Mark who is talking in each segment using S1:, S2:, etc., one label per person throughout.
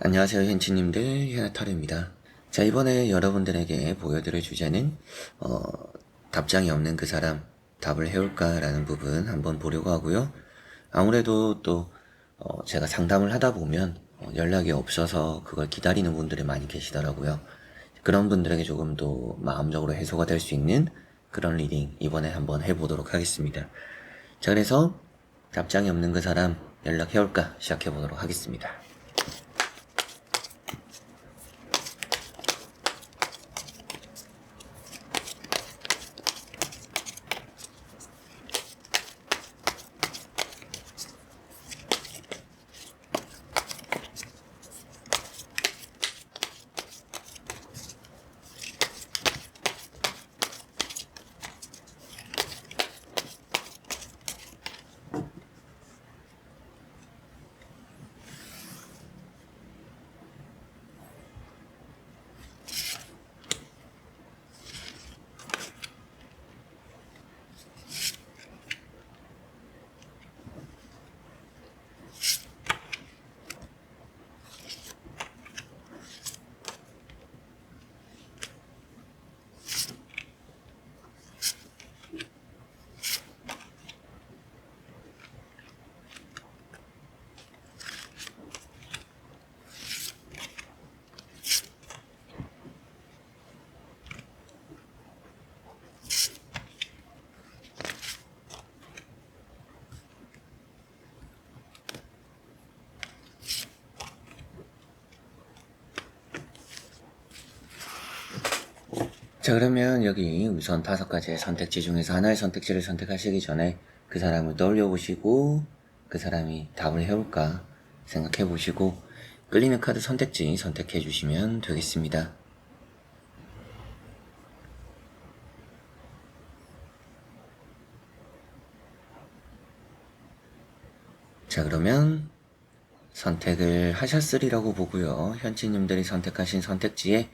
S1: 안녕하세요 현치님들. 현아타르입니다. 자 이번에 여러분들에게 보여드릴 주제는 어, 답장이 없는 그 사람 답을 해올까 라는 부분 한번 보려고 하고요. 아무래도 또 어, 제가 상담을 하다 보면 어, 연락이 없어서 그걸 기다리는 분들이 많이 계시더라고요. 그런 분들에게 조금 더 마음적으로 해소가 될 수 있는 그런 리딩 이번에 한번 해보도록 하겠습니다. 자 그래서 답장이 없는 그 사람 연락해올까 시작해보도록 하겠습니다 자 그러면 여기 우선 다섯 가지의 선택지 중에서 하나의 선택지를 선택하시기 전에 그 사람을 떠올려 보시고 그 사람이 답을 해올까 생각해 보시고 끌리는 카드 선택지 선택해 주시면 되겠습니다. 자 그러면 선택을 하셨으리라고 보고요. 현치님들이 선택하신 선택지에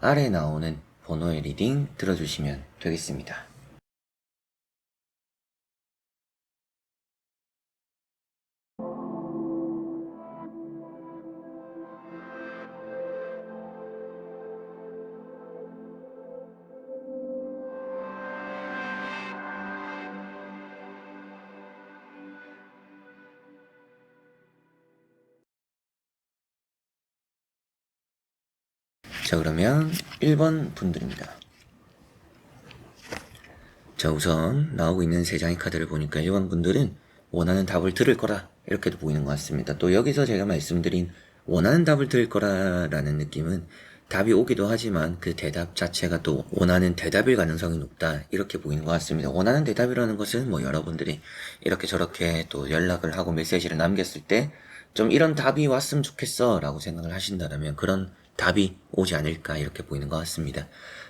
S1: 아래 나오는 번호의 리딩 들어주시면 되겠습니다. 자, 그러면 1번 분들입니다. 자, 우선 나오고 있는 세 장의 카드를 보니까 1번 분들은 원하는 답을 들을 거라 이렇게도 보이는 것 같습니다. 또 여기서 제가 말씀드린 원하는 답을 들을 거라라는 느낌은 답이 오기도 하지만 그 대답 자체가 또 원하는 대답일 가능성이 높다 이렇게 보이는 것 같습니다. 원하는 대답이라는 것은 뭐 여러분들이 이렇게 저렇게 또 연락을 하고 메시지를 남겼을 때 좀 이런 답이 왔으면 좋겠어 라고 생각을 하신다면 그런 답이 오지 않을까 이렇게 보이는 것 같습니다.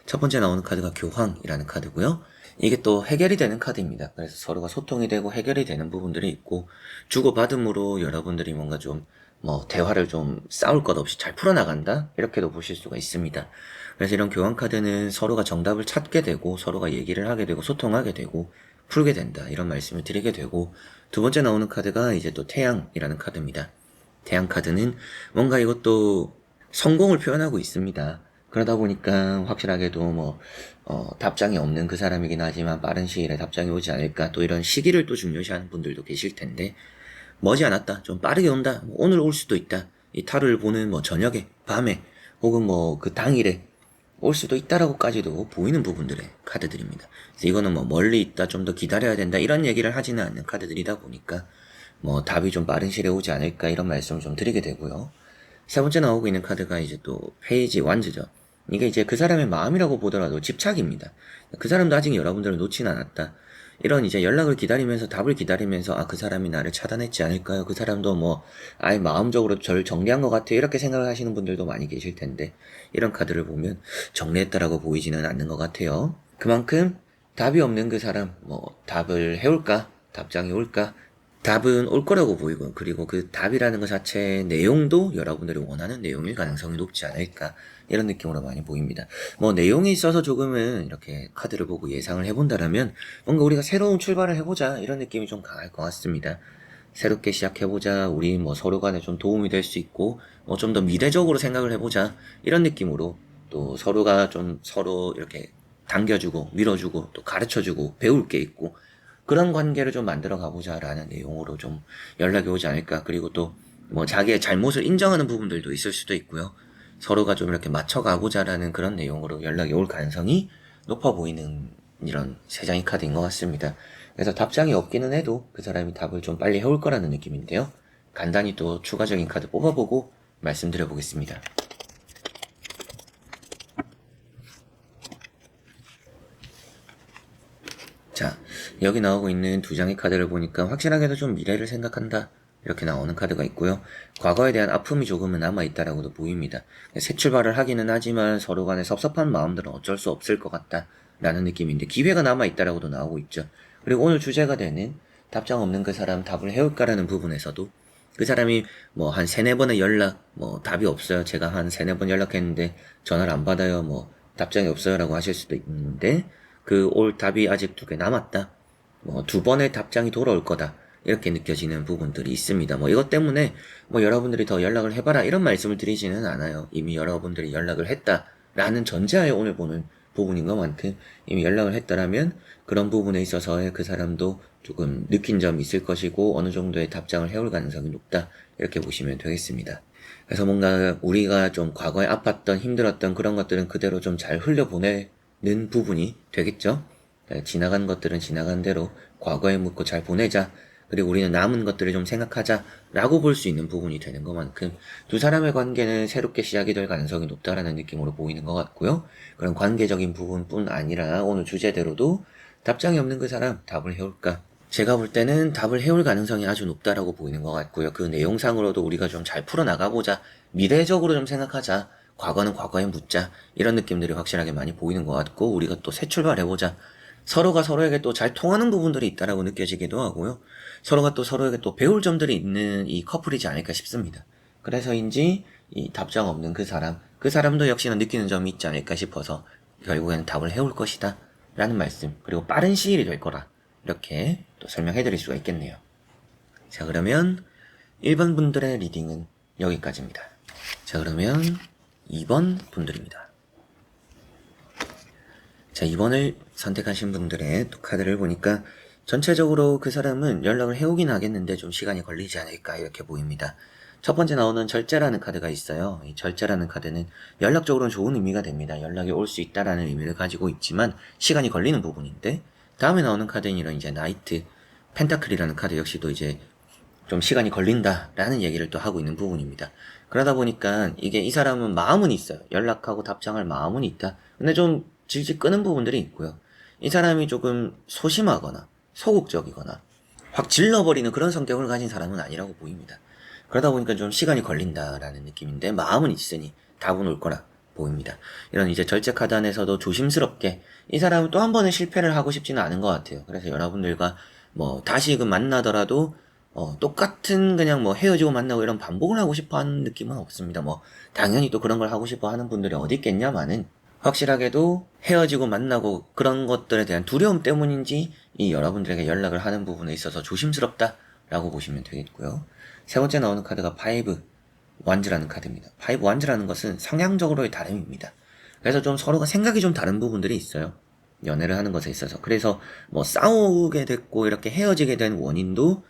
S1: 첫 번째 나오는 카드가 교황이라는 카드고요. 이게 또 해결이 되는 카드입니다. 그래서 서로가 소통이 되고 해결이 되는 부분들이 있고 주고받음으로 여러분들이 뭔가 좀 뭐 대화를 좀 싸울 것 없이 잘 풀어나간다 이렇게도 보실 수가 있습니다. 그래서 이런 교환 카드는 서로가 정답을 찾게 되고 서로가 얘기를 하게 되고 소통하게 되고 풀게 된다 이런 말씀을 드리게 되고 두 번째 나오는 카드가 이제 또 태양이라는 카드입니다. 태양 카드는 뭔가 이것도 성공을 표현하고 있습니다. 그러다 보니까 확실하게도 뭐 어, 답장이 없는 그 사람이긴 하지만 빠른 시일에 답장이 오지 않을까 또 이런 시기를 또 중요시하는 분들도 계실 텐데 머지 않았다 좀 빠르게 온다 뭐 오늘 올 수도 있다 이 타로를 보는 뭐 저녁에 밤에 혹은 뭐 그 당일에 올 수도 있다라고까지도 보이는 부분들의 카드들입니다. 그래서 이거는 뭐 멀리 있다 좀 더 기다려야 된다 이런 얘기를 하지는 않는 카드들이다 보니까 뭐 답이 좀 빠른 시일에 오지 않을까 이런 말씀을 좀 드리게 되고요. 세 번째 나오고 있는 카드가 이제 또 페이지 완즈죠. 이게 이제 그 사람의 마음이라고 보더라도 집착입니다. 그 사람도 아직 여러분들을 놓진 않았다. 이런 이제 연락을 기다리면서 답을 기다리면서 아 그 사람이 나를 차단했지 않을까요? 그 사람도 뭐 아예 마음적으로 저를 정리한 것 같아요. 이렇게 생각을 하시는 분들도 많이 계실 텐데 이런 카드를 보면 정리했다라고 보이지는 않는 것 같아요. 그만큼 답이 없는 그 사람 뭐 답을 해올까? 답장이 올까? 답은 올 거라고 보이고 그리고 그 답이라는 것 자체의 내용도 여러분들이 원하는 내용일 가능성이 높지 않을까 이런 느낌으로 많이 보입니다. 뭐 내용이 있어서 조금은 이렇게 카드를 보고 예상을 해본다라면 뭔가 우리가 새로운 출발을 해보자 이런 느낌이 좀 강할 것 같습니다. 새롭게 시작해보자. 우리 뭐 서로 간에 좀 도움이 될 수 있고, 뭐 좀 더 미래적으로 생각을 해보자. 이런 느낌으로 또 서로가 좀 서로 이렇게 당겨주고, 밀어주고, 또 가르쳐주고, 배울 게 있고, 그런 관계를 좀 만들어 가보자라는 내용으로 좀 연락이 오지 않을까. 그리고 또 뭐 자기의 잘못을 인정하는 부분들도 있을 수도 있고요. 서로가 좀 이렇게 맞춰 가보자라는 그런 내용으로 연락이 올 가능성이 높아 보이는 이런 세 장의 카드인 것 같습니다. 그래서 답장이 없기는 해도 그 사람이 답을 좀 빨리 해올 거라는 느낌인데요. 간단히 또 추가적인 카드 뽑아보고 말씀드려 보겠습니다. 자, 여기 나오고 있는 두 장의 카드를 보니까 확실하게도 좀 미래를 생각한다. 이렇게 나오는 카드가 있고요. 과거에 대한 아픔이 조금은 남아있다라고도 보입니다. 새 출발을 하기는 하지만 서로 간에 섭섭한 마음들은 어쩔 수 없을 것 같다. 라는 느낌인데 기회가 남아있다라고도 나오고 있죠. 그리고 오늘 주제가 되는 답장 없는 그 사람 답을 해올까라는 부분에서도 그 사람이 뭐 한 세네 번의 연락, 뭐 답이 없어요. 제가 한 세네 번 연락했는데 전화를 안 받아요. 뭐 답장이 없어요라고 하실 수도 있는데 그 올 답이 아직 두 개 남았다. 뭐 두 번의 답장이 돌아올 거다. 이렇게 느껴지는 부분들이 있습니다. 뭐 이것 때문에 뭐 여러분들이 더 연락을 해봐라 이런 말씀을 드리지는 않아요. 이미 여러분들이 연락을 했다라는 전제하에 오늘 보는 부분인 것만큼 이미 연락을 했다라면 그런 부분에 있어서의 그 사람도 조금 느낀 점이 있을 것이고 어느 정도의 답장을 해올 가능성이 높다 이렇게 보시면 되겠습니다. 그래서 뭔가 우리가 좀 과거에 아팠던 힘들었던 그런 것들은 그대로 좀 잘 흘려보내 는 부분이 되겠죠. 네, 지나간 것들은 지나간 대로 과거에 묻고 잘 보내자. 그리고 우리는 남은 것들을 좀 생각하자라고 볼 수 있는 부분이 되는 것만큼 두 사람의 관계는 새롭게 시작이 될 가능성이 높다라는 느낌으로 보이는 것 같고요. 그런 관계적인 부분뿐 아니라 오늘 주제대로도 답장이 없는 그 사람 답을 해올까? 제가 볼 때는 답을 해올 가능성이 아주 높다라고 보이는 것 같고요. 그 내용상으로도 우리가 좀 잘 풀어나가보자. 미래적으로 좀 생각하자. 과거는 과거에 묻자. 이런 느낌들이 확실하게 많이 보이는 것 같고, 우리가 또 새 출발해보자. 서로가 서로에게 또 잘 통하는 부분들이 있다라고 느껴지기도 하고요. 서로가 또 서로에게 또 배울 점들이 있는 이 커플이지 않을까 싶습니다. 그래서인지 이 답장 없는 그 사람, 그 사람도 역시나 느끼는 점이 있지 않을까 싶어서 결국에는 답을 해올 것이다. 라는 말씀, 그리고 빠른 시일이 될 거라. 이렇게 또 설명해 드릴 수가 있겠네요. 자, 그러면 1번 분들의 리딩은 여기까지입니다. 자, 그러면 2번 분들입니다. 자, 2번을 선택하신 분들의 또 카드를 보니까 전체적으로 그 사람은 연락을 해오긴 하겠는데 좀 시간이 걸리지 않을까 이렇게 보입니다. 첫 번째 나오는 절제라는 카드가 있어요. 이 절제라는 카드는 연락적으로는 좋은 의미가 됩니다. 연락이 올 수 있다라는 의미를 가지고 있지만 시간이 걸리는 부분인데 다음에 나오는 카드는 이런 이제 나이트 펜타클이라는 카드 역시도 이제 좀 시간이 걸린다라는 얘기를 또 하고 있는 부분입니다. 그러다 보니까 이게 이 사람은 마음은 있어요. 연락하고 답장할 마음은 있다. 근데 좀 질질 끄는 부분들이 있고요. 이 사람이 조금 소심하거나 소극적이거나 확 질러버리는 그런 성격을 가진 사람은 아니라고 보입니다. 그러다 보니까 좀 시간이 걸린다라는 느낌인데 마음은 있으니 답은 올 거라 보입니다. 이런 이제 절제 카드 안에서도 조심스럽게 이 사람은 또 한 번은 실패를 하고 싶지는 않은 것 같아요. 그래서 여러분들과 뭐 다시 그 만나더라도 어, 똑같은 그냥 뭐 헤어지고 만나고 이런 반복을 하고 싶어 하는 느낌은 없습니다. 뭐 당연히 또 그런 걸 하고 싶어 하는 분들이 어디 있겠냐마는 확실하게도 헤어지고 만나고 그런 것들에 대한 두려움 때문인지 이 여러분들에게 연락을 하는 부분에 있어서 조심스럽다라고 보시면 되겠고요. 세 번째 나오는 카드가 파이브 완즈라는 카드입니다. 파이브 완즈라는 것은 성향적으로의 다름입니다. 그래서 좀 서로가 생각이 좀 다른 부분들이 있어요. 연애를 하는 것에 있어서. 그래서 뭐 싸우게 됐고 이렇게 헤어지게 된 원인도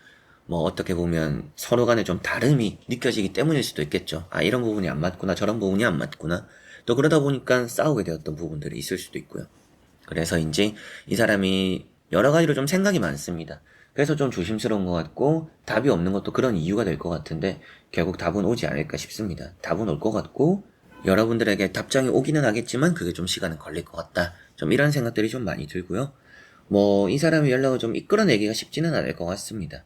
S1: 뭐 어떻게 보면 서로 간에 좀 다름이 느껴지기 때문일 수도 있겠죠. 아, 이런 부분이 안 맞구나, 저런 부분이 안 맞구나. 또 그러다 보니까 싸우게 되었던 부분들이 있을 수도 있고요. 그래서 이제 이 사람이 여러 가지로 좀 생각이 많습니다. 그래서 좀 조심스러운 것 같고 답이 없는 것도 그런 이유가 될 것 같은데 결국 답은 오지 않을까 싶습니다. 답은 올 것 같고 여러분들에게 답장이 오기는 하겠지만 그게 좀 시간은 걸릴 것 같다. 좀 이런 생각들이 좀 많이 들고요. 뭐 이 사람의 연락을 좀 이끌어내기가 쉽지는 않을 것 같습니다.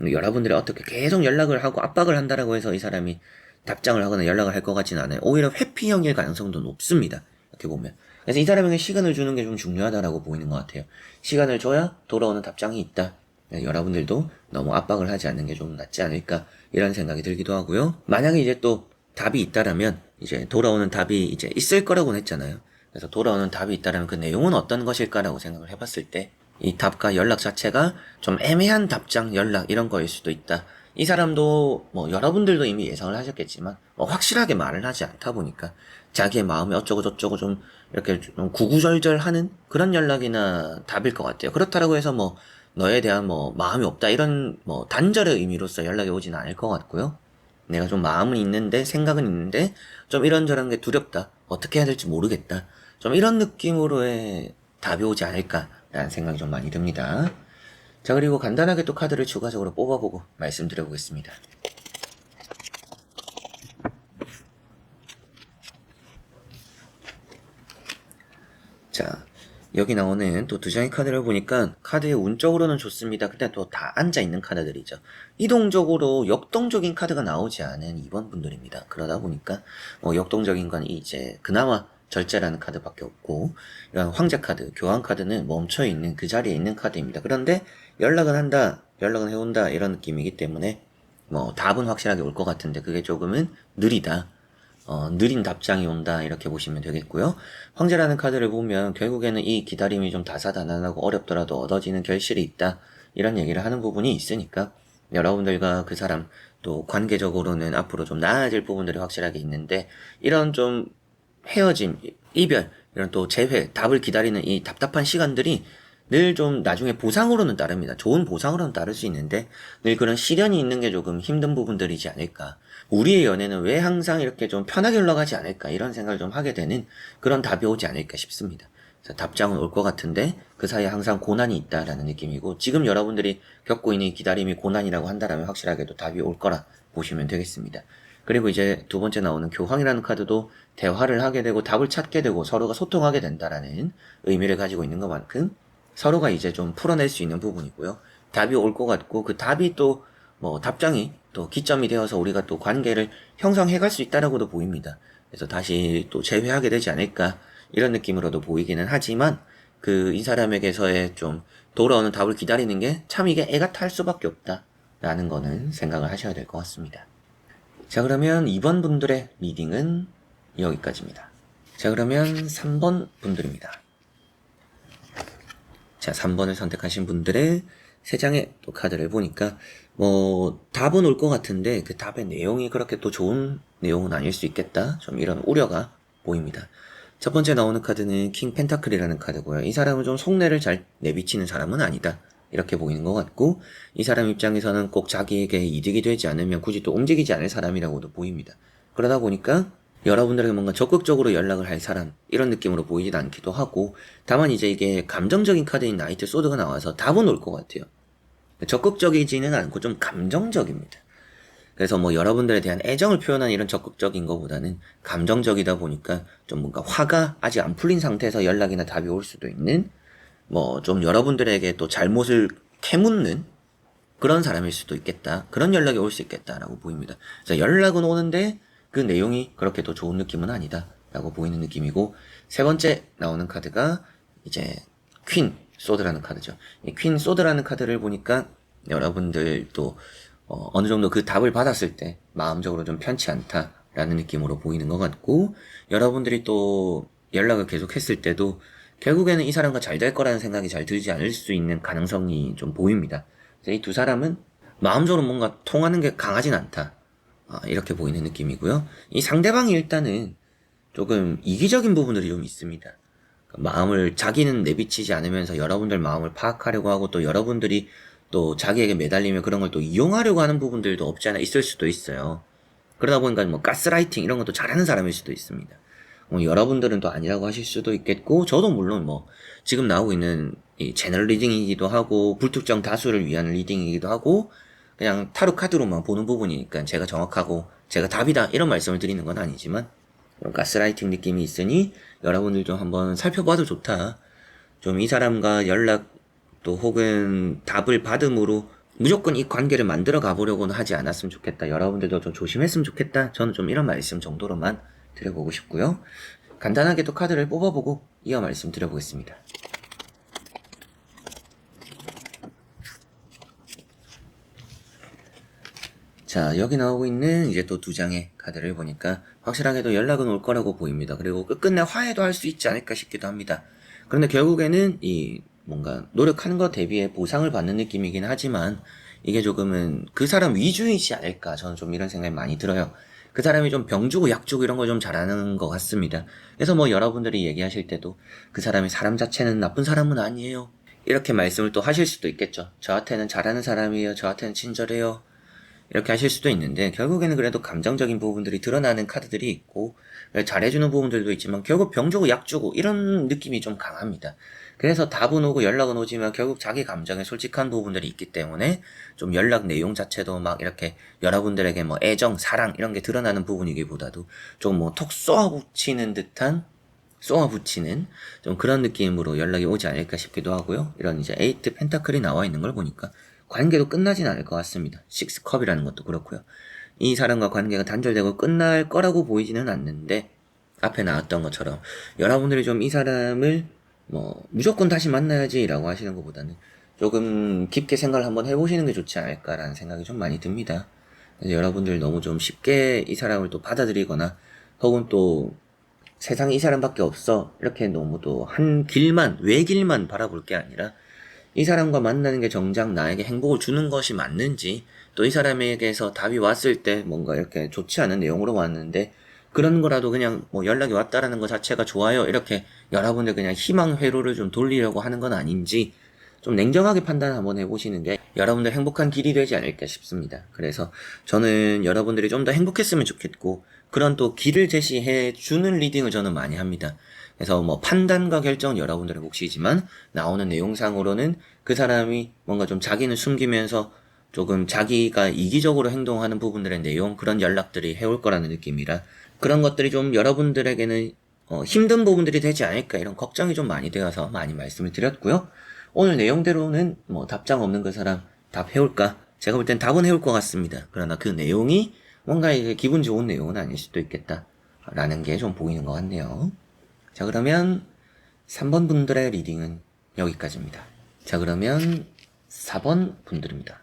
S1: 여러분들이 어떻게 계속 연락을 하고 압박을 한다라고 해서 이 사람이 답장을 하거나 연락을 할 것 같지는 않아요. 오히려 회피형일 가능성도 높습니다. 이렇게 보면. 그래서 이 사람에게 시간을 주는 게 좀 중요하다라고 보이는 것 같아요. 시간을 줘야 돌아오는 답장이 있다. 네, 여러분들도 너무 압박을 하지 않는 게 좀 낫지 않을까 이런 생각이 들기도 하고요. 만약에 이제 또 답이 있다라면 이제 돌아오는 답이 이제 있을 거라고는 했잖아요. 그래서 돌아오는 답이 있다라면 그 내용은 어떤 것일까라고 생각을 해봤을 때 이 답과 연락 자체가 좀 애매한 답장, 연락 이런 거일 수도 있다. 이 사람도 뭐 여러분들도 이미 예상을 하셨겠지만 뭐 확실하게 말을 하지 않다 보니까 자기의 마음이 어쩌고 저쩌고 좀 이렇게 좀 구구절절하는 그런 연락이나 답일 것 같아요. 그렇다라고 해서 뭐 너에 대한 뭐 마음이 없다 이런 뭐 단절의 의미로서 연락이 오지는 않을 것 같고요. 내가 좀 마음은 있는데 생각은 있는데 좀 이런저런 게 두렵다. 어떻게 해야 될지 모르겠다. 좀 이런 느낌으로의 답이 오지 않을까 라는 생각이 좀 많이 듭니다. 자 그리고 간단하게 또 카드를 추가적으로 뽑아보고 말씀드려 보겠습니다. 자 여기 나오는 또 두 장의 카드를 보니까 카드의 운적으로는 좋습니다. 근데 또 다 앉아 있는 카드들이죠. 이동적으로 역동적인 카드가 나오지 않은 2번 분들입니다. 그러다 보니까 뭐 역동적인 건 이제 그나마 절제라는 카드밖에 없고 이런 황제 카드, 교환 카드는 멈춰 있는 그 자리에 있는 카드입니다. 그런데 연락은 한다, 연락은 해온다 이런 느낌이기 때문에 뭐 답은 확실하게 올 것 같은데 그게 조금은 느리다. 어, 느린 답장이 온다 이렇게 보시면 되겠고요. 황제라는 카드를 보면 결국에는 이 기다림이 좀 다사다난하고 어렵더라도 얻어지는 결실이 있다 이런 얘기를 하는 부분이 있으니까 여러분들과 그 사람 또 관계적으로는 앞으로 좀 나아질 부분들이 확실하게 있는데 이런 좀 헤어짐, 이별 이런 또 재회, 답을 기다리는 이 답답한 시간들이 늘 좀 나중에 보상으로는 따릅니다. 좋은 보상으로는 따를 수 있는데 늘 그런 시련이 있는 게 조금 힘든 부분들이지 않을까. 우리의 연애는 왜 항상 이렇게 좀 편하게 흘러가지 않을까 이런 생각을 좀 하게 되는 그런 답이 오지 않을까 싶습니다. 답장은 올 것 같은데 그 사이에 항상 고난이 있다라는 느낌이고 지금 여러분들이 겪고 있는 이 기다림이 고난이라고 한다면 확실하게도 답이 올 거라 보시면 되겠습니다. 그리고 이제 두 번째 나오는 교황이라는 카드도 대화를 하게 되고 답을 찾게 되고 서로가 소통하게 된다라는 의미를 가지고 있는 것만큼 서로가 이제 좀 풀어낼 수 있는 부분이고요. 답이 올 것 같고 그 답이 또 뭐 답장이 또 기점이 되어서 우리가 또 관계를 형성해 갈 수 있다라고도 보입니다. 그래서 다시 또 재회하게 되지 않을까 이런 느낌으로도 보이기는 하지만 그 이 사람에게서의 좀 돌아오는 답을 기다리는 게 참 이게 애가 탈 수밖에 없다라는 거는 생각을 하셔야 될 것 같습니다. 자 그러면 2번 분들의 리딩은 여기까지입니다. 자 그러면 3번 분들입니다. 자 3번을 선택하신 분들의 세 장의 또 카드를 보니까 뭐 답은 올 것 같은데 그 답의 내용이 그렇게 또 좋은 내용은 아닐 수 있겠다 좀 이런 우려가 보입니다. 첫 번째 나오는 카드는 킹 펜타클이라는 카드고요. 이 사람은 좀 속내를 잘 내비치는 사람은 아니다. 이렇게 보이는 것 같고 이 사람 입장에서는 꼭 자기에게 이득이 되지 않으면 굳이 또 움직이지 않을 사람이라고도 보입니다. 그러다 보니까 여러분들에게 뭔가 적극적으로 연락을 할 사람 이런 느낌으로 보이진 않기도 하고 다만 이제 이게 감정적인 카드인 나이트 소드가 나와서 답은 올 것 같아요. 적극적이지는 않고 좀 감정적입니다. 그래서 뭐 여러분들에 대한 애정을 표현하는 이런 적극적인 것보다는 감정적이다 보니까 좀 뭔가 화가 아직 안 풀린 상태에서 연락이나 답이 올 수도 있는 뭐 좀 여러분들에게 또 잘못을 캐묻는 그런 사람일 수도 있겠다. 그런 연락이 올 수 있겠다라고 보입니다. 그래서 연락은 오는데 그 내용이 그렇게 또 좋은 느낌은 아니다라고 보이는 느낌이고 세 번째 나오는 카드가 이제 퀸 소드라는 카드죠. 이퀸 소드라는 카드를 보니까 여러분들도 어, 어느 정도 그 답을 받았을 때 마음적으로 좀 편치 않다라는 느낌으로 보이는 것 같고 여러분들이 또 연락을 계속했을 때도 결국에는 이 사람과 잘 될 거라는 생각이 잘 들지 않을 수 있는 가능성이 좀 보입니다. 이 두 사람은 마음적으로 뭔가 통하는 게 강하진 않다. 아, 이렇게 보이는 느낌이고요. 이 상대방이 일단은 조금 이기적인 부분들이 좀 있습니다. 마음을 자기는 내비치지 않으면서 여러분들 마음을 파악하려고 하고 또 여러분들이 또 자기에게 매달리면 그런 걸 또 이용하려고 하는 부분들도 없지 않아 있을 수도 있어요. 그러다 보니까 뭐 가스라이팅 이런 것도 잘하는 사람일 수도 있습니다. 뭐 여러분들은 또 아니라고 하실 수도 있겠고 저도 물론 뭐 지금 나오고 있는 이 채널 리딩이기도 하고 불특정 다수를 위한 리딩이기도 하고 그냥 타로 카드로만 보는 부분이니까 제가 정확하고 제가 답이다 이런 말씀을 드리는 건 아니지만 가스라이팅 느낌이 있으니 여러분들 좀 한번 살펴봐도 좋다. 좀 이 사람과 연락 또 혹은 답을 받음으로 무조건 이 관계를 만들어 가보려고는 하지 않았으면 좋겠다. 여러분들도 좀 조심했으면 좋겠다. 저는 좀 이런 말씀 정도로만 드려보고 싶고요. 간단하게 또 카드를 뽑아보고 이어 말씀 드려보겠습니다. 자, 여기 나오고 있는 이제 또 두 장의 카드를 보니까 확실하게도 연락은 올 거라고 보입니다. 그리고 끝끝내 화해도 할 수 있지 않을까 싶기도 합니다. 그런데 결국에는 이 뭔가 노력하는 것 대비해 보상을 받는 느낌이긴 하지만 이게 조금은 그 사람 위주이지 않을까 저는 좀 이런 생각이 많이 들어요. 그 사람이 좀 병 주고 약 주고 이런 거 좀 잘하는 것 같습니다. 그래서 뭐 여러분들이 얘기하실 때도 그 사람이 사람 자체는 나쁜 사람은 아니에요. 이렇게 말씀을 또 하실 수도 있겠죠. 저한테는 잘하는 사람이에요. 저한테는 친절해요. 이렇게 하실 수도 있는데 결국에는 그래도 감정적인 부분들이 드러나는 카드들이 있고 잘해주는 부분들도 있지만 결국 병 주고 약 주고 이런 느낌이 좀 강합니다. 그래서 답은 오고 연락은 오지만 결국 자기 감정에 솔직한 부분들이 있기 때문에 좀 연락 내용 자체도 막 이렇게 여러분들에게 뭐 애정, 사랑 이런 게 드러나는 부분이기보다도 좀 뭐 톡 쏘아붙이는 듯한 쏘아붙이는 좀 그런 느낌으로 연락이 오지 않을까 싶기도 하고요. 이런 이제 에이트 펜타클이 나와 있는 걸 보니까 관계도 끝나진 않을 것 같습니다. 식스컵이라는 것도 그렇고요. 이 사람과 관계가 단절되고 끝날 거라고 보이지는 않는데 앞에 나왔던 것처럼 여러분들이 좀 이 사람을 뭐 무조건 다시 만나야지라고 하시는 것보다는 조금 깊게 생각을 한번 해보시는 게 좋지 않을까라는 생각이 좀 많이 듭니다. 여러분들 너무 좀 쉽게 이 사람을 또 받아들이거나 혹은 또 세상에 이 사람밖에 없어 이렇게 너무 또 한 길만 외길만 바라볼 게 아니라 이 사람과 만나는 게 정작 나에게 행복을 주는 것이 맞는지 또 이 사람에게서 답이 왔을 때 뭔가 이렇게 좋지 않은 내용으로 왔는데 그런 거라도 그냥 뭐 연락이 왔다라는 것 자체가 좋아요 이렇게 여러분들 그냥 희망 회로를 좀 돌리려고 하는 건 아닌지 좀 냉정하게 판단 한번 해보시는 게 여러분들 행복한 길이 되지 않을까 싶습니다. 그래서 저는 여러분들이 좀 더 행복했으면 좋겠고 그런 또 길을 제시해 주는 리딩을 저는 많이 합니다. 그래서 뭐 판단과 결정은 여러분들의 몫이지만 나오는 내용상으로는 그 사람이 뭔가 좀 자기는 숨기면서 조금 자기가 이기적으로 행동하는 부분들의 내용 그런 연락들이 해올 거라는 느낌이라 그런 것들이 좀 여러분들에게는 어, 힘든 부분들이 되지 않을까 이런 걱정이 좀 많이 되어서 많이 말씀을 드렸고요. 오늘 내용대로는 뭐 답장 없는 그 사람 답 해올까? 제가 볼 땐 답은 해올 것 같습니다. 그러나 그 내용이 뭔가 이게 기분 좋은 내용은 아닐 수도 있겠다. 라는 게 좀 보이는 것 같네요. 자, 그러면 3번 분들의 리딩은 여기까지입니다. 자, 그러면 4번 분들입니다.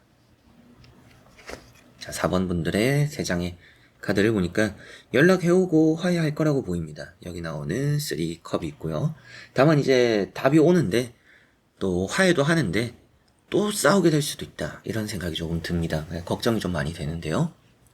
S1: 자, 4번 분들의 3장의 카드를 보니까 연락해오고 화해할 거라고 보입니다. 여기 나오는 3컵이 있고요. 다만 이제 답이 오는데 또 화해도 하는데 또 싸우게 될 수도 있다. 이런 생각이 조금 듭니다. 네, 걱정이 좀 많이 되는데요.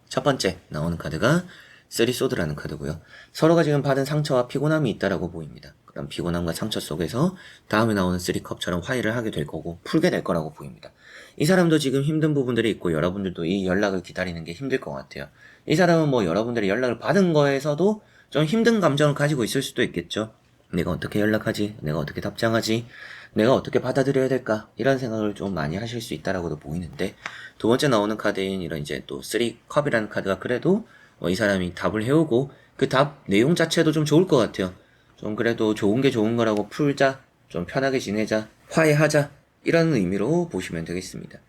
S1: 첫 번째 나오는 카드가 쓰리소드라는 카드고요. 서로가 지금 받은 상처와 피곤함이 있다라고 보입니다. 그럼 피곤함과 상처 속에서 다음에 나오는 쓰리컵처럼 화해를 하게 될 거고 풀게 될 거라고 보입니다. 이 사람도 지금 힘든 부분들이 있고 여러분들도 이 연락을 기다리는 게 힘들 것 같아요. 이 사람은 뭐 여러분들의 연락을 받은 거에서도 좀 힘든 감정을 가지고 있을 수도 있겠죠. 내가 어떻게 연락하지? 내가 어떻게 답장하지? 내가 어떻게 받아들여야 될까? 이런 생각을 좀 많이 하실 수 있다라고도 보이는데 두 번째 나오는 카드인 이런 이제 또 쓰리 컵이라는 카드가 그래도 어, 이 사람이 답을 해오고 그 답 내용 자체도 좀 좋을 것 같아요. 좀 그래도 좋은 게 좋은 거라고 풀자, 좀 편하게 지내자, 화해하자 이런 의미로 보시면 되겠습니다.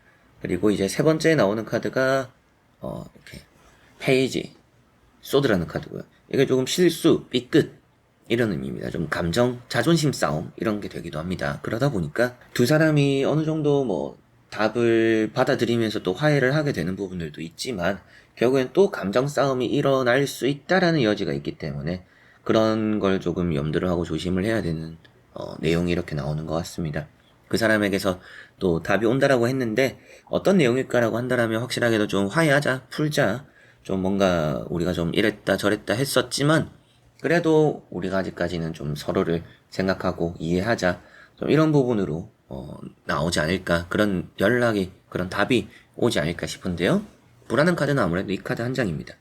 S1: 그리고 이제 세 번째 나오는 카드가 어 이렇게 페이지 소드라는 카드고요. 이게 조금 실수, 삐끗 이런 의미입니다. 좀 감정, 자존심 싸움 이런 게 되기도 합니다. 그러다 보니까 두 사람이 어느 정도 뭐 답을 받아들이면서 또 화해를 하게 되는 부분들도 있지만 결국엔 또 감정 싸움이 일어날 수 있다라는 여지가 있기 때문에 그런 걸 조금 염두를 하고 조심을 해야 되는 어, 내용이 이렇게 나오는 것 같습니다. 그 사람에게서 또 답이 온다라고 했는데 어떤 내용일까라고 한다라면 확실하게도 좀 화해하자, 풀자, 좀 뭔가 우리가 좀 이랬다 저랬다 했었지만 그래도 우리가 아직까지는 좀 서로를 생각하고 이해하자. 좀 이런 부분으로 어, 나오지 않을까. 그런 연락이, 그런 답이 오지 않을까 싶은데요. 불안한 카드는 아무래도 이 카드 한 장입니다.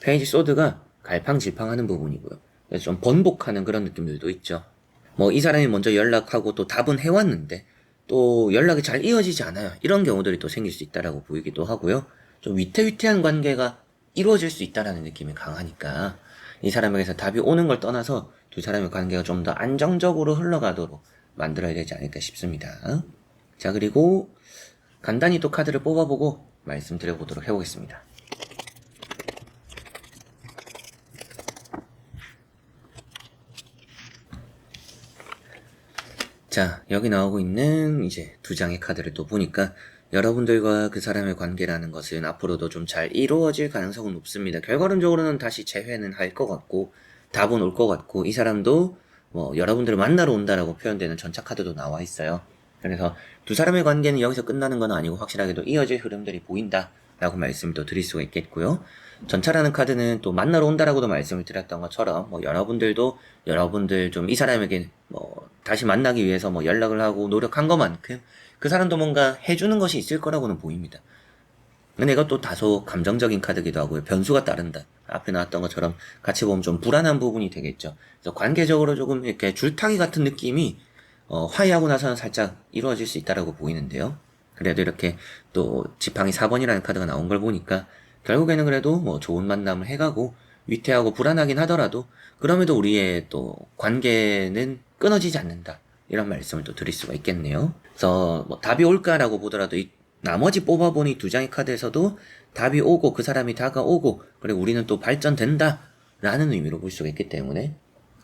S1: 페이지 소드가 갈팡질팡하는 부분이고요. 그래서 좀 번복하는 그런 느낌들도 있죠. 뭐 이 사람이 먼저 연락하고 또 답은 해왔는데 또 연락이 잘 이어지지 않아요. 이런 경우들이 또 생길 수 있다라고 보이기도 하고요. 좀 위태위태한 관계가 이루어질 수 있다라는 느낌이 강하니까 이 사람에게서 답이 오는 걸 떠나서 두 사람의 관계가 좀 더 안정적으로 흘러가도록 만들어야 되지 않을까 싶습니다. 자, 그리고 간단히 또 카드를 뽑아보고 말씀드려보도록 해보겠습니다. 자, 여기 나오고 있는 이제 두 장의 카드를 또 보니까 여러분들과 그 사람의 관계라는 것은 앞으로도 좀 잘 이루어질 가능성은 높습니다. 결과론적으로는 다시 재회는 할 것 같고 답은 올 것 같고 이 사람도 뭐 여러분들을 만나러 온다라고 표현되는 전차 카드도 나와 있어요. 그래서 두 사람의 관계는 여기서 끝나는 건 아니고 확실하게도 이어질 흐름들이 보인다라고 말씀을 또 드릴 수가 있겠고요. 전차라는 카드는 또 만나러 온다라고도 말씀을 드렸던 것처럼 뭐 여러분들도 여러분들 좀 이 사람에게 뭐 다시 만나기 위해서 뭐 연락을 하고 노력한 것만큼 그 사람도 뭔가 해주는 것이 있을 거라고는 보입니다. 근데 이것도 다소 감정적인 카드기도 하고요. 변수가 따른다. 앞에 나왔던 것처럼 같이 보면 좀 불안한 부분이 되겠죠. 그래서 관계적으로 조금 이렇게 줄타기 같은 느낌이 어, 화해하고 나서는 살짝 이루어질 수 있다라고 보이는데요. 그래도 이렇게 또 지팡이 4번이라는 카드가 나온 걸 보니까 결국에는 그래도 뭐 좋은 만남을 해가고 위태하고 불안하긴 하더라도 그럼에도 우리의 또 관계는 끊어지지 않는다. 이런 말씀을 또 드릴 수가 있겠네요. 그래서 뭐 답이 올까라고 보더라도 이 나머지 뽑아보니 두 장의 카드에서도 답이 오고 그 사람이 다가오고 그리고 우리는 또 발전된다 라는 의미로 볼 수가 있기 때문에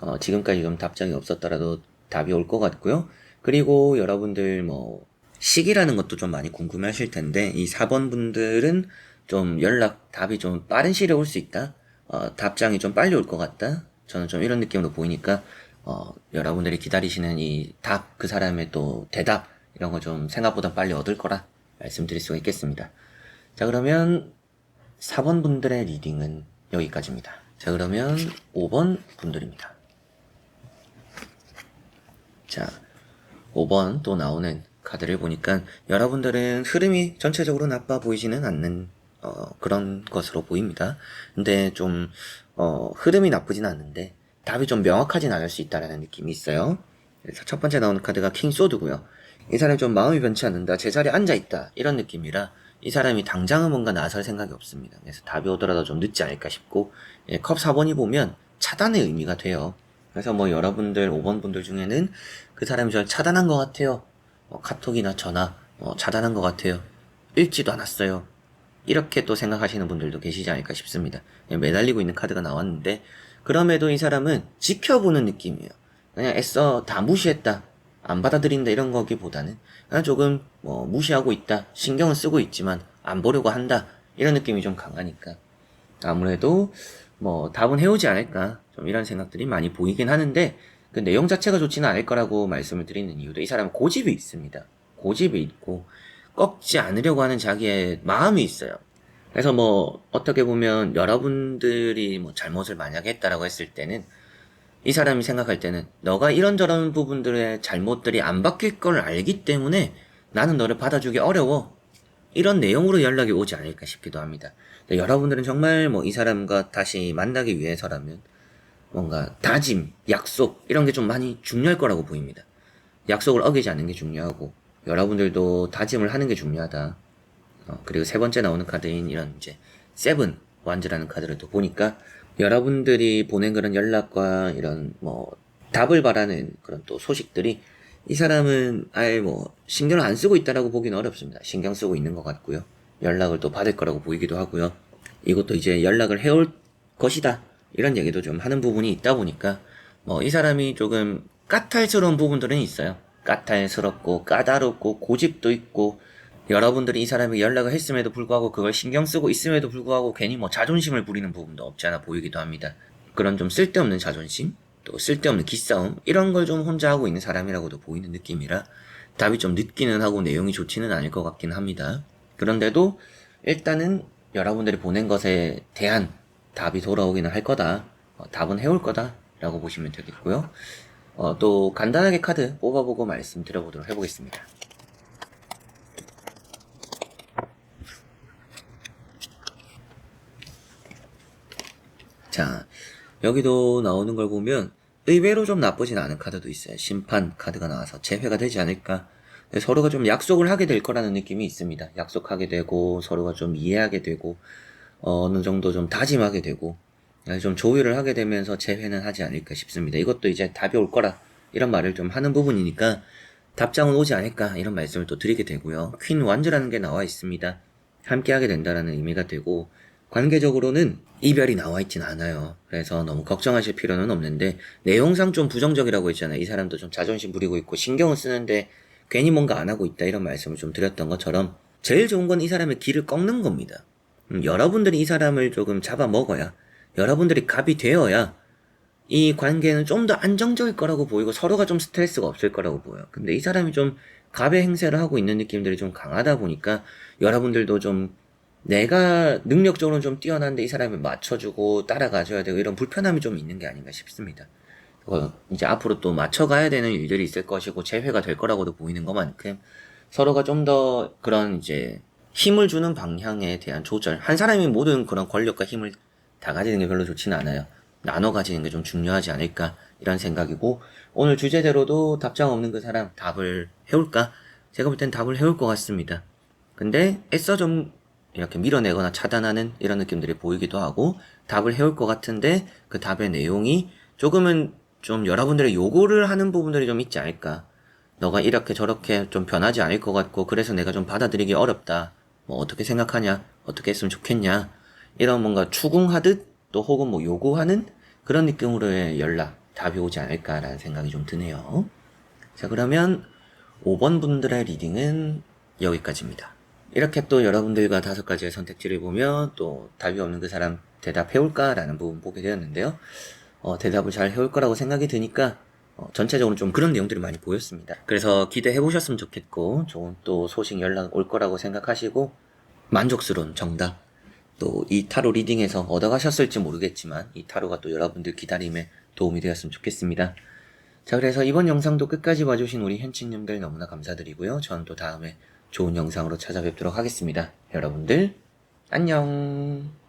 S1: 어, 지금까지 좀 답장이 없었더라도 답이 올 것 같고요. 그리고 여러분들 뭐 시기라는 것도 좀 많이 궁금해 하실 텐데 이 4번 분들은 좀 연락 답이 좀 빠른 시일에 올 수 있다. 어, 답장이 좀 빨리 올 것 같다. 저는 좀 이런 느낌으로 보이니까 어, 여러분들이 기다리시는 이 답, 그 사람의 또 대답 이런 거 좀 생각보다 빨리 얻을 거라 말씀드릴 수가 있겠습니다. 자 그러면 4번 분들의 리딩은 여기까지입니다. 자 그러면 5번 분들입니다. 자 5번 또 나오는 카드를 보니까 여러분들은 흐름이 전체적으로 나빠 보이지는 않는 어, 그런 것으로 보입니다. 근데 좀 어, 흐름이 나쁘진 않는데 답이 좀 명확하진 않을 수 있다라는 느낌이 있어요. 그래서 첫 번째 나오는 카드가 킹 소드고요. 이 사람이 좀 마음이 변치 않는다. 제자리에 앉아 있다. 이런 느낌이라 이 사람이 당장은 뭔가 나설 생각이 없습니다. 그래서 답이 오더라도 좀 늦지 않을까 싶고 예, 컵 4번이 보면 차단의 의미가 돼요. 그래서 뭐 여러분들 5번 분들 중에는 그 사람이 저를 차단한 것 같아요. 뭐 카톡이나 전화 뭐 차단한 것 같아요. 읽지도 않았어요. 이렇게 또 생각하시는 분들도 계시지 않을까 싶습니다. 예, 매달리고 있는 카드가 나왔는데 그럼에도 이 사람은 지켜보는 느낌이에요. 그냥 애써 다 무시했다. 안 받아들인다 이런 거기보다는 그냥 조금 뭐 무시하고 있다. 신경은 쓰고 있지만 안 보려고 한다. 이런 느낌이 좀 강하니까 아무래도 뭐 답은 해오지 않을까 좀 이런 생각들이 많이 보이긴 하는데 그 내용 자체가 좋지는 않을 거라고 말씀을 드리는 이유도 이 사람은 고집이 있습니다. 고집이 있고 꺾지 않으려고 하는 자기의 마음이 있어요. 그래서 뭐 어떻게 보면 여러분들이 뭐 잘못을 만약에 했다라고 했을 때는 이 사람이 생각할 때는 너가 이런저런 부분들의 잘못들이 안 바뀔 걸 알기 때문에 나는 너를 받아주기 어려워. 이런 내용으로 연락이 오지 않을까 싶기도 합니다. 여러분들은 정말 뭐 이 사람과 다시 만나기 위해서라면 뭔가 다짐, 약속 이런 게 좀 많이 중요할 거라고 보입니다. 약속을 어기지 않는 게 중요하고 여러분들도 다짐을 하는 게 중요하다. 어, 그리고 세 번째 나오는 카드인 이런 이제 세븐 완즈라는 카드를 또 보니까 여러분들이 보낸 그런 연락과 이런 뭐 답을 바라는 그런 또 소식들이 이 사람은 아예 뭐 신경을 안 쓰고 있다라고 보기는 어렵습니다. 신경 쓰고 있는 것 같고요. 연락을 또 받을 거라고 보이기도 하고요. 이것도 이제 연락을 해올 것이다. 이런 얘기도 좀 하는 부분이 있다 보니까 뭐 이 사람이 조금 까탈스러운 부분들은 있어요. 까탈스럽고 까다롭고 고집도 있고 여러분들이 이 사람에게 연락을 했음에도 불구하고 그걸 신경 쓰고 있음에도 불구하고 괜히 뭐 자존심을 부리는 부분도 없지 않아 보이기도 합니다. 그런 좀 쓸데없는 자존심, 또 쓸데없는 기싸움 이런 걸 좀 혼자 하고 있는 사람이라고도 보이는 느낌이라 답이 좀 늦기는 하고 내용이 좋지는 않을 것 같긴 합니다. 그런데도 일단은 여러분들이 보낸 것에 대한 답이 돌아오기는 할 거다. 어, 답은 해올 거다 라고 보시면 되겠고요. 어, 또 간단하게 카드 뽑아보고 말씀드려보도록 해보겠습니다. 자, 여기도 나오는 걸 보면 의외로 좀 나쁘진 않은 카드도 있어요. 심판 카드가 나와서 재회가 되지 않을까. 근데 서로가 좀 약속을 하게 될 거라는 느낌이 있습니다. 약속하게 되고 서로가 좀 이해하게 되고 어, 어느 정도 좀 다짐하게 되고 좀 조율을 하게 되면서 재회는 하지 않을까 싶습니다. 이것도 이제 답이 올 거라 이런 말을 좀 하는 부분이니까 답장은 오지 않을까 이런 말씀을 또 드리게 되고요. 퀸 완즈라는 게 나와 있습니다. 함께 하게 된다라는 의미가 되고 관계적으로는 이별이 나와 있진 않아요. 그래서 너무 걱정하실 필요는 없는데 내용상 좀 부정적이라고 했잖아요. 이 사람도 좀 자존심 부리고 있고 신경을 쓰는데 괜히 뭔가 안 하고 있다 이런 말씀을 좀 드렸던 것처럼 제일 좋은 건 이 사람의 길을 꺾는 겁니다. 음, 여러분들이 이 사람을 조금 잡아먹어야 여러분들이 갑이 되어야 이 관계는 좀 더 안정적일 거라고 보이고 서로가 좀 스트레스가 없을 거라고 보여요. 근데 이 사람이 좀 갑의 행세를 하고 있는 느낌들이 좀 강하다 보니까 여러분들도 좀 내가 능력적으로 좀 뛰어난데 이 사람을 맞춰주고 따라가줘야 되고 이런 불편함이 좀 있는 게 아닌가 싶습니다. 어, 이제 앞으로 또 맞춰가야 되는 일들이 있을 것이고 재회가 될 거라고도 보이는 것만큼 서로가 좀 더 그런 이제 힘을 주는 방향에 대한 조절. 한 사람이 모든 그런 권력과 힘을 다 가지는 게 별로 좋지는 않아요. 나눠 가지는 게 좀 중요하지 않을까 이런 생각이고 오늘 주제대로도 답장 없는 그 사람 답을 해올까? 제가 볼 땐 답을 해올 것 같습니다. 근데 애써 좀 이렇게 밀어내거나 차단하는 이런 느낌들이 보이기도 하고 답을 해올 것 같은데 그 답의 내용이 조금은 좀 여러분들의 요구를 하는 부분들이 좀 있지 않을까. 너가 이렇게 저렇게 좀 변하지 않을 것 같고 그래서 내가 좀 받아들이기 어렵다. 뭐 어떻게 생각하냐? 어떻게 했으면 좋겠냐? 이런 뭔가 추궁하듯 또 혹은 뭐 요구하는 그런 느낌으로의 연락 답이 오지 않을까라는 생각이 좀 드네요. 자 그러면 5번 분들의 리딩은 여기까지입니다. 이렇게 또 여러분들과 다섯 가지의 선택지를 보며 또 답이 없는 그 사람 대답해올까라는 부분 보게 되었는데요. 어, 대답을 잘 해올 거라고 생각이 드니까 어, 전체적으로 좀 그런 내용들이 많이 보였습니다. 그래서 기대해 보셨으면 좋겠고 좋은 또 소식 연락 올 거라고 생각하시고 만족스러운 정답 또 이 타로 리딩에서 얻어가셨을지 모르겠지만 이 타로가 또 여러분들 기다림에 도움이 되었으면 좋겠습니다. 자 그래서 이번 영상도 끝까지 봐주신 우리 현친님들 너무나 감사드리고요. 저는 또 다음에 좋은 영상으로 찾아뵙도록 하겠습니다. 여러분들 안녕